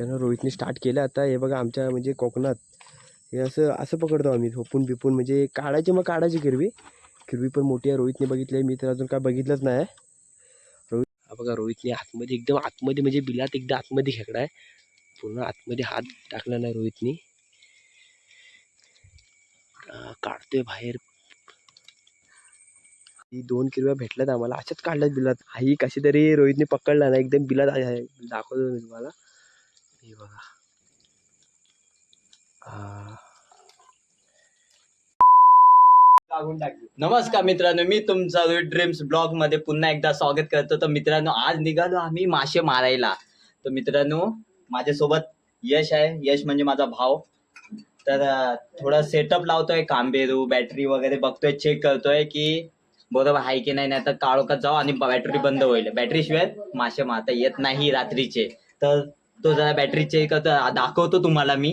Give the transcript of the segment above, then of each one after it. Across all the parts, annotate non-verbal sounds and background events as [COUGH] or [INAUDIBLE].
त्यानं रोहितने स्टार्ट केलं. आता हे बघा आमच्या म्हणजे कोकणात हे असं असं पकडतो आम्ही झोपून बिपून. म्हणजे काढायची मग काढायची किरवी. किरवी पण मोठी आहे. रोहितने बघितली. मी तर अजून काय बघितलंच नाही. रोहित बघा रोहितने आतमध्ये एकदम आतमध्ये म्हणजे बिलात एकदा आतमध्ये खेकडा आहे पूर्ण आतमध्ये हात टाकला नाही रोहितने. काढतोय बाहेर. ही दोन किरव्या भेटल्यात आम्हाला. अशाच काढल्यात बिलात. ही कशी तरी रोहितने पकडला ना एकदम बिलात आहे. दाखवतो मी तुम्हाला. हे बघा नमस्कार मित्रांनो मी तुमचा ड्रीम्स ब्लॉगमध्ये पुन्हा एकदा स्वागत करतो. तर मित्रांनो आज निघालो आम्ही मासे मारायला. तर मित्रांनो माझ्यासोबत यश आहे. यश म्हणजे माझा भाव तर थोडा सेटअप लावतोय. कांबेरू बॅटरी वगैरे बघतोय. चेक करतोय की बरोबर आहे की नाही. नाही तर काळोखात जाऊ आणि बॅटरी बंद होईल. बॅटरी शिवाय मासे मारता येत नाही रात्रीचे. तर तो जरा बॅटरी चेक करतो दाखवतो तुम्हाला मी.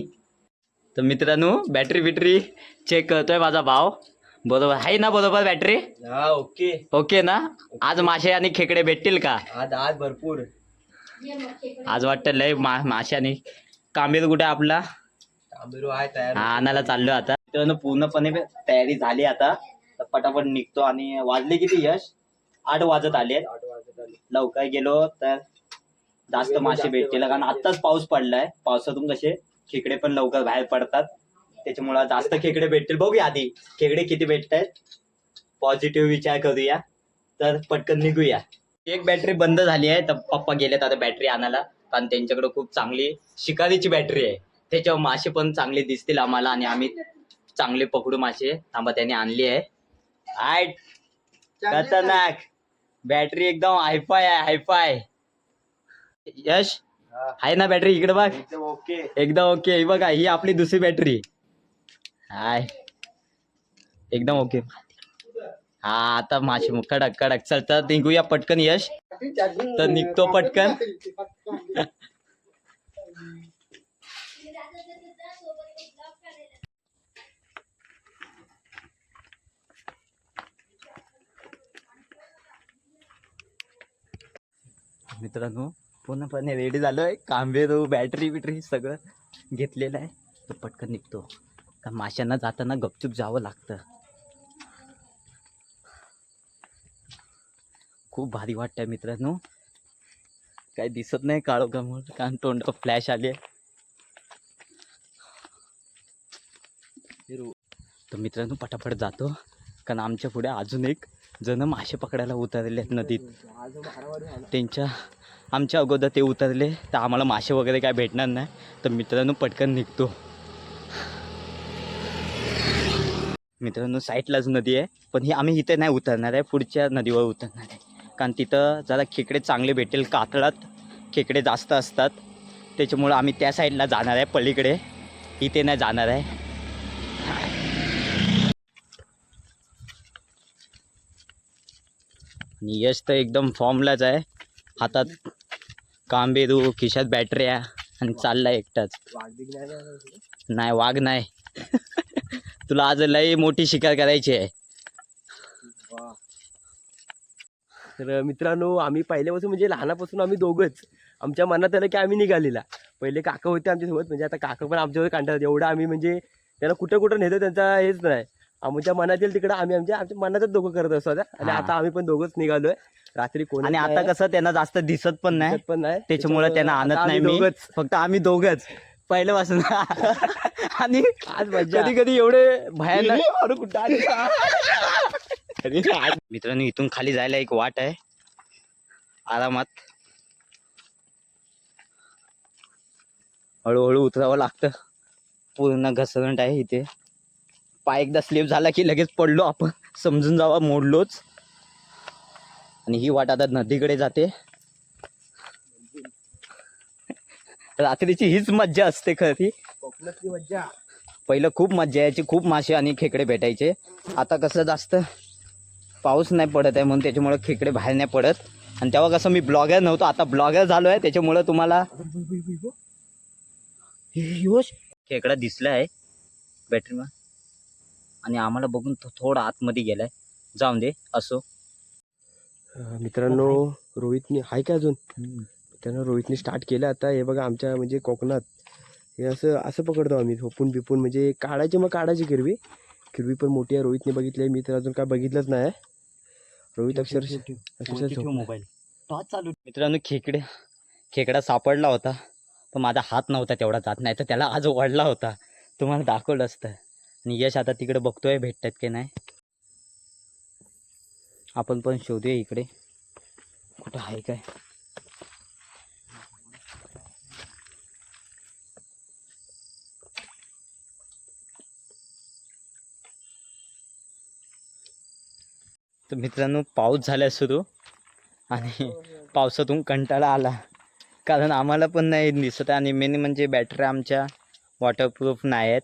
तर मित्रांनो बॅटरी बिटरी चेक करतोय माझा भाव. बरोबर आहे ना बरोबर बॅटरी हा ओके. ओके ना? आज मासे आणि खेकडे भेटतील का? आज आज भरपूर. आज वाटतं लय मा मासे आणि कांबीर कुठे आपला? तांबेरू आहे तयार हा आणायला चाललो आता. मित्रांनो पूर्णपणे तयारी झाली आता. तर पटापट निघतो आणि वाजले किती यश? आठ वाजत आले आठ वाजत आले. लवकर गेलो तर जास्त मासे भेटतील. कारण आत्ताच पाऊस पडलाय. पावसातून कसे खेकडे पण लवकर बाहेर पडतात. त्याच्यामुळे जास्त खेकडे भेटतील. बघूया आधी खेकडे किती भेटत आहेत पॉझिटिव्ह विचार करूया. तर पटकन निघूया. एक बॅटरी बंद झाली आहे. तर पप्पा गेलेत आता बॅटरी आणायला. कारण त्यांच्याकडे खूप चांगली शिकारीची बॅटरी आहे. त्याच्यावर मासे पण चांगले दिसतील आम्हाला आणि आम्ही चांगले पकडू मासे. थांबा त्याने आणली आहे. आय खतरनाक. बॅटरी एकदम हायफाय आहे हायफाय यश? आहे ना बॅटरी इकडे बघ. एकदम ओके एकदम ओके ही बघा ही आपली दुसरी बॅटरी हाय. एकदम ओके हा आता माशी मग कडक कडक. चल तर निघूया पटकन यश. तर निघतो पटकन. मित्रांनो पूर्णपणे रेडी झालोय. कांबेरू बॅटरी बिटरी सगळं घेतलेलं आहे. तर पटकन निघतो. का माशांना जाताना गपचूप जावं लागतं. खूप भारी वाटतंय मित्रांनो. काय दिसत नाही काळोखामुळे कारण तोंड फ्लॅश आले तर मित्रांनो पटापट जातो. कारण आमच्या पुढे अजून एक जण मासे पकडायला उतरले आहेत नदीत त्यांच्या आमच्या अगोदर ते उतरले तर आम्हाला मासे वगैरे काय भेटणार नाही. तर मित्रांनो पटकन निघतो. मित्रांनो साईडलाच नदी आहे पण ही आम्ही इथे नाही उतरणार आहे पुढच्या नदीवर उतरणार आहे. कारण तिथं जरा खेकडे चांगले भेटेल कातळात खेकडे जास्त असतात. त्याच्यामुळं आम्ही त्या साईडला जाणार आहे पलीकडे. इथे नाही जाणार आहे. आणि यश तर एकदम फॉर्मलाच आहे. हातात कांबेरू खिशात बॅटऱ्या आणि चालला एकटाच. नाही वाघ नाही. [LAUGHS] तुला आज लई मोठी शिकार करायची आहे. तर मित्रांनो आम्ही पहिल्यापासून म्हणजे लहानापासून आम्ही दोघंच. आमच्या मनात आलं की आम्ही निघालेला. पहिले काका होते आमच्यासोबत म्हणजे आता काका पण आमच्यासोबत कांटाळतात. एवढं आम्ही म्हणजे त्यांना कुठं कुठं नेतो त्यांचा हेच नाही. आमच्या मनात येईल तिकडं आम्ही आमच्या आमच्या मनातच दोघं करत असतो आता. आणि. आता आम्ही पण दोघंच निघालोय. रात्री कोण आणि आता कसं त्यांना जास्त दिसत पण नाही. पण नाही. त्याच्यामुळे त्यांना आणत नाही मी. दोघंच. फक्त आम्ही दोघच. पहिल्यापासून. [LAUGHS] आणि आज कधी कधी एवढे भयानक? मित्रांनो इथून खाली जायला एक वाट आहे. आरामात. हळूहळू उतरावं लागतं. पूर्ण घसरंट आहे इथे. पाय एकदा स्लिप झाला की लगेच पडलो आपण. समजून जावा मोडलोच. आणि ही वाट आता नदीकडे जाते. रात्रीची हीच मज्जा असते खरी कोकणातली मज्जा. पहिलं खूप मज्जा यायची खूप मासे आणि खेकडे भेटायचे. आता कसं जास्त पाऊस नाही पडत आहे म्हणून त्याच्यामुळं खेकडे बाहेर नाही पडत. आणि तेव्हा कसं मी ब्लॉगर नव्हतो आता ब्लॉगर झालो आहे त्याच्यामुळं तुम्हाला खेकडा दिसला आहे बॅटरीमा आणि आम्हाला बघून तो थोडा आतमध्ये गेलाय. जाऊन दे असो. मित्रांनो रोहितने हाय काय अजून? मित्रांनो रोहितने स्टार्ट केलं आता. हे बघा आमच्या म्हणजे कोकणात हे असं असं पकडतो आम्ही झोपून बिपून. म्हणजे काढायचे मग काढायची किरवी. किरवी पण मोठी आहे. रोहितने बघितली मी तर अजून काय बघितलंच नाही. रोहित अक्षरशः मोबाईल टॉर्च चालू मित्रांनो खेकडे खेकडा सापडला होता. पण माझा हात नव्हता तेवढा जात. नाही तर त्याला आज वाढला होता. तुम्हाला दाखवलं असतं. आणि यश आता तिकडे बघतोय भेटतात की नाही. आपण पण शोधूया इकडे. कुठं आहे काय? तर मित्रांनो पाऊस झाला सुरू आणि पावसातून कंटाळा आला. कारण आम्हाला पण नाही दिसत आणि मेन म्हणजे बॅटरी आमच्या वॉटरप्रूफ नाही आहेत.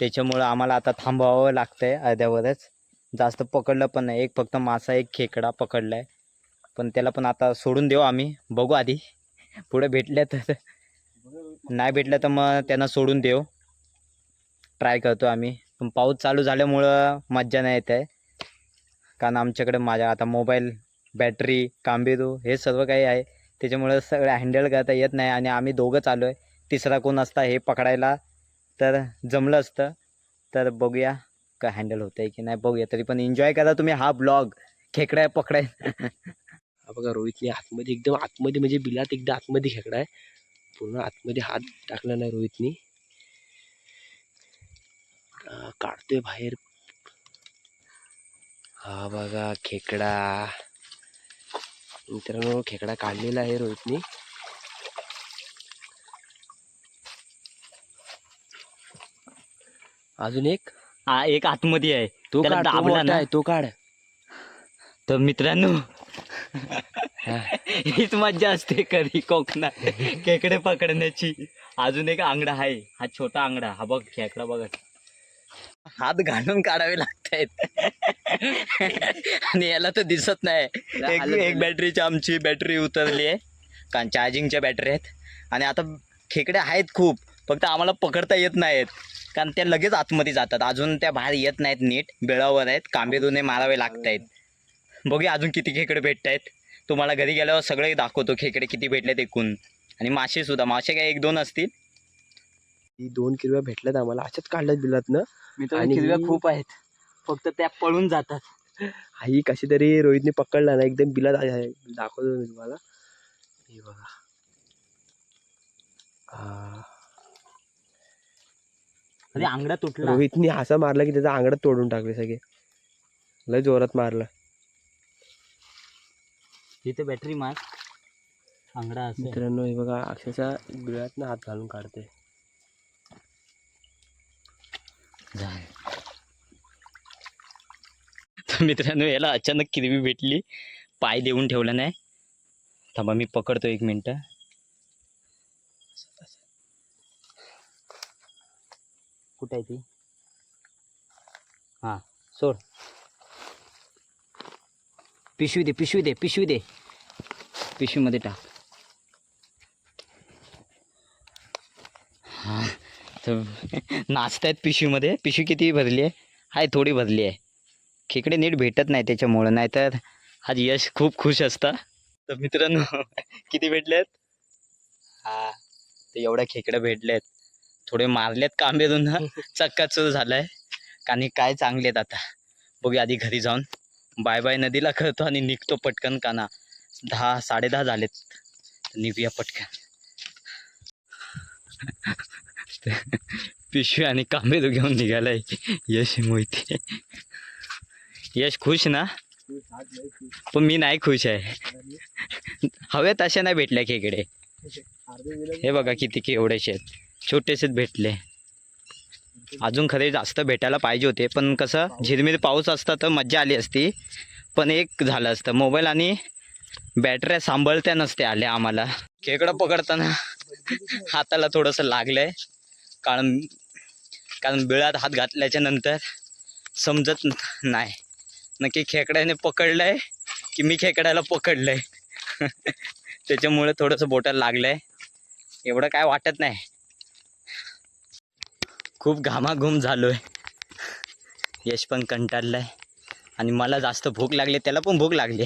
त्याच्यामुळं आम्हाला आता थांबवावं लागतं आहे अर्ध्यावरच जास्त पकडलं पण नाही. एक फक्त मासा एक खेकडा पकडला आहे पण त्याला पण आता सोडून देऊ आम्ही. बघू आधी. पुढे भेटल्या तर. नाही भेटलं तर मग त्यांना सोडून देऊ. ट्राय करतो आम्ही. पण पाऊस चालू झाल्यामुळं मज्जा नाही येत आहे. कारण आमच्याकडे माझ्या आता मोबाईल बॅटरी कांबेरू हे सर्व काही आहे. त्याच्यामुळं सगळं हँडल करता येत नाही आणि आम्ही दोघं चालू आहे तिसरा कोण असता हे पकडायला तर जमलं असतं. तर बघूया. का हँडल होतं आहे की नाही बघूया. तरी पण एन्जॉय करा तुम्ही हा ब्लॉग खेकडाय पकडाय. हा बघा रोहितने आतमध्ये एकदम आतमध्ये म्हणजे बिलात एकदा आतमध्ये खेकडा आहे पूर्ण आतमध्ये हात टाकला नाही रोहितनी. काढतोय बाहेर. हा बघा खेकडा. मित्रांनो खेकडा काढलेला आहे रोहितनी. अजून एक. हा एक आतमध्ये आहे. तो त्याला काढ तो दाबला मोठा ना. आहे तो काढ. तर मित्रांनो. हीच मज्जा असते कधी कोकणात. खेकडे पकडण्याची. अजून एक आंगडा आहे. हा छोटा आंगडा. हा बघ खेकडा बघ. हात घालून काढावे लागतायत. आणि याला तर दिसत नाही. एक एक बॅटरीची आमची बॅटरी उतरली आहे. कारण चार्जिंगच्या बॅटरी आहेत. आणि आता खेकडे आहेत खूप. फक्त आम्हाला पकडता येत नाहीत. कारण त्या लगेच आतमध्ये जातात. अजून त्या बाहेर येत नाहीत नीट. बेळावर आहेत. कांबेदुने मारावे लागत आहेत बघूया अजून किती खेकडे भेटत आहेत तुम्हाला घरी गेल्यावर सगळे दाखवतो खेकडे किती भेटलेत एकूण. आणि मासे सुद्धा. मासे काय एक दोन असतील? ही दोन किरव्या भेटल्यात आम्हाला. अशाच काढल्यात बिलातनं. आणि हिरव्या ही- खूप आहेत. फक्त त्या पळून जातात. ही कशी तरी रोहितने पकडला ना. एकदम बिलात दाखवतो मी तुम्हाला. हे बघा. हा. अरे आंगडा तुटला. रोहितने असा मारला की त्याचा आंगडा तोडून टाकले सगळे. लय जोरात मारला. तिथे बॅटरी मार. आंगडा मित्रांनो हे बघा अक्षरशः बिळात हात घालून काढते मित्रांनो याला अचानक किरवी भेटली. पाय देऊन ठेवला नाही. थांबा मी पकडतो एक मिनटं. कुठं आहे ती? हां सोड. पिशवी दे पिशवी दे पिशवी दे. पिशवीमध्ये टाक. हां तर नाचतायत पिशवीमध्ये. पिशवी किती भरली आहे? आहे थोडी भरली आहे. खेकडे नीट भेटत नाही त्याच्यामुळं नाहीतर आज यश खूप खुश असता. तर मित्रांनो [LAUGHS] किती भेटलेत? हा ते एवढ्या खेकडे आहेत थोडे मारलेत कांबेरून ना [LAUGHS] चक्काचूर झालाय. आणि काय चांगले आहेत आता. बघूया आधी घरी जाऊन. बाय बाय नदीला करतो आणि निघतो पटकन काना. दहा साडे दहा झालेत निघूया पटकन. [LAUGHS] पिशवी आणि कांबेरू घेऊन निघालाय. यश मोहिते. यश खुश ना? पण मी नाही खुश आहे. हवे तशा नाही भेटल्या खेकडे. [LAUGHS] हे बघा किती केवढेसे आहेत. छोटेसेच भेटले. अजून खरे जास्त भेटायला पाहिजे होते पण कसं झिरमिर पाऊस असता तर मज्जा आली असती. पण एक झालं असतं मोबाईल आणि बॅटऱ्या सांभाळत्या नसते आल्या आम्हाला. खेकडं पकडताना हाताला थोडंसं लागलंय कारण कारण बिळात हात घातल्याच्या नंतर समजत नाही. नक्की खेकड्याने पकडलंय की मी खेकड्याला पकडलंय? [LAUGHS] त्याच्यामुळे थोडंसं बोटाला लागलंय. एवढं काय वाटत नाही. खूप घामाघूम झालो आहे यश पण कंटाळलं आहे आणि मला जास्त भूक लागली त्याला पण भूक लागली.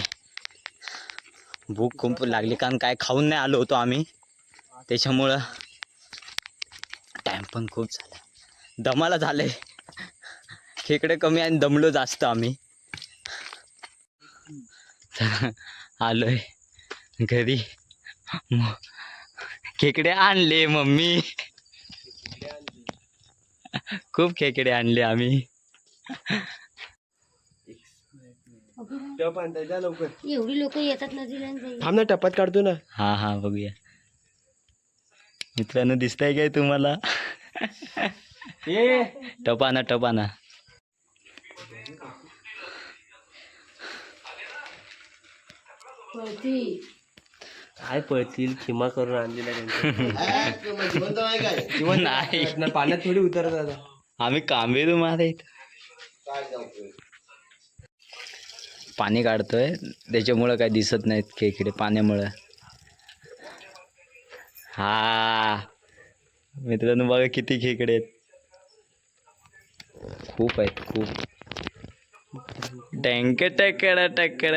भूक खूप लागली कारण काय खाऊन नाही आलो होतो आम्ही. त्याच्यामुळं टाईम पण खूप झाला. दमाला झाले खेकडे कमी आणि दमलो जास्त आम्ही. आलो आलोय. घरी. खेकडे आणले मम्मी. खूप खेकडे आणले आम्ही. टप आणताय जा लवकर. एवढी लोक येतात नदीला आणि जाईल. थांब ना टपात काढतो ना. हा हा बघूया. मित्रांनो दिसतंय काय तुम्हाला? ए! टपाना टपाना. काय पळतील? खिमा करून आणलेला त्यांचा. नाही. पाण्यात थोडी उतरत आता. आम्ही कांबेरू मारायत पाणी काढतोय. त्याच्यामुळं काय दिसत नाहीत खेकडे पाण्यामुळं. हा. मित्रांनो बघा किती खेकडे आहेत. खूप आहेत खूप. टँक टकड टकड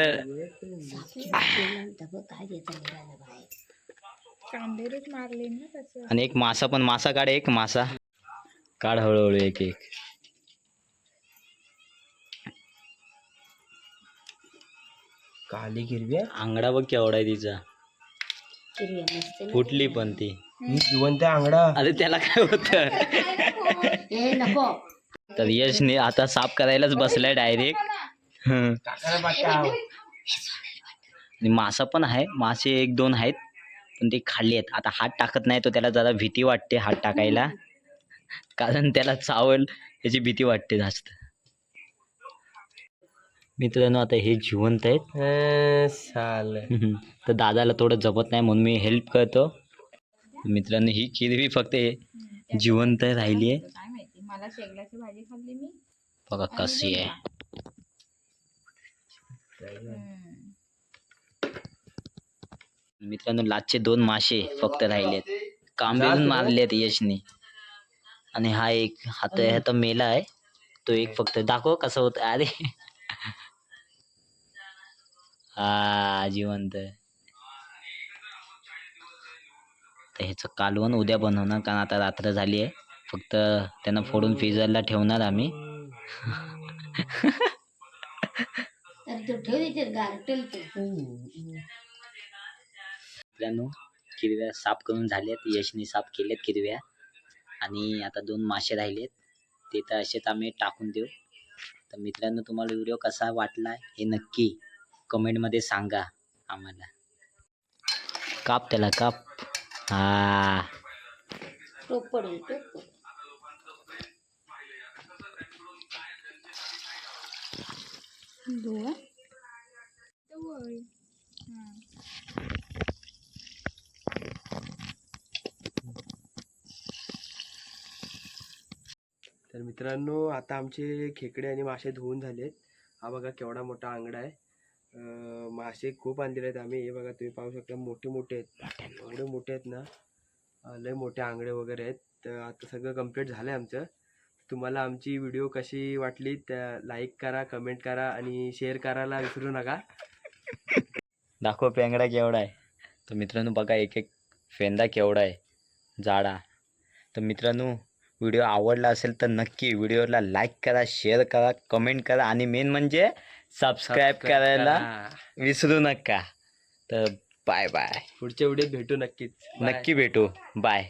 कांदेरच मारले ना आणि एक मासा पण मासा काढ एक मासा. काढ हळूहळू एक एक. काली हिरव्या आंगडा बघ केवढा आहे तिचा. हिरव्या मस्त ना. फुटली पण ती. जिवंत आंगडा अरे त्याला काय होतं? ए नको. तर यशने आता साफ करायलाच बसलाय डायरेक्ट. काकाला पाठव. आणि मासा पण आहे. मासे एक दोन आहेत पण ते खाल्ले आहेत. आता हात टाकत नाही तो त्याला जरा भीती वाटते हात टाकायला. कारण त्याला चावल याची भीती वाटते जास्त. मित्रांनो आता हे जिवंत आहेत. तर दादाला थोडं जपत नाही म्हणून मी हेल्प करतो. मित्रांनो ही किरवी फक्त हे जिवंत राहिली आहे. काय माहिती? मला शेगलाची भाजी खाल्ली मी. बघा कशी आहे. मित्रांनो लाचचे दोन मासे फक्त राहिलेत. कांबेरून मारलेत यशने. आणि हा एक हात हा तर मेला आहे. तो एक फक्त. दाखव कसं होत. अरे. हा जिवंत. ह्याचं कालवण उद्या बनवणार कारण आता रात्र झाली आहे. फक्त त्यांना फोडून फ्रीजरला ठेवणार आम्ही. [LAUGHS] तर तो ठेव त्याच्यात गारटल तो मित्रांनो किरव्या साफ करून झाल्यात यशने साफ केल्यात किरव्या. आणि आता दोन मासे राहिलेत ते तर असेच आम्ही टाकून देऊ. तर मित्रांनो तुम्हाला व्हिडिओ कसा वाटला हे नक्की कमेंटमध्ये सांगा आम्हाला. काप त्याला काप. हा. टोप पडेल टोप पडेल हा. तर मित्रांनो आता आमचे खेकडे आणि मासे धुवून झालेत. हा बघा केवढा मोठा आंगडा आहे. मासे खूप आणलेले आहेत आम्ही. हे बघा तुम्ही पाहू शकता मोठे मोठे आहेत. एवढे मोठे आहेत ना. लय मोठे आंगडे वगैरे आहेत. तर आता सगळं कंप्लीट झालं आहे आमचं. तुम्हाला आमची व्हिडिओ कशी वाटली त्या लाईक करा कमेंट करा आणि शेअर करायला विसरू नका. दाखव पेंगडा केवढा आहे. तर मित्रांनो बघा एक एक फेंदा केवढा आहे. जाडा. तर मित्रांनो व्हिडिओ आवडला असेल तर नक्की व्हिडिओला लाईक करा शेअर करा कमेंट करा आणि मेन म्हणजे सबस्क्राईब करायला विसरू नका. तर बाय बाय पुढच्या व्हिडिओत भेटू नक्कीच. नक्की भेटू. बाय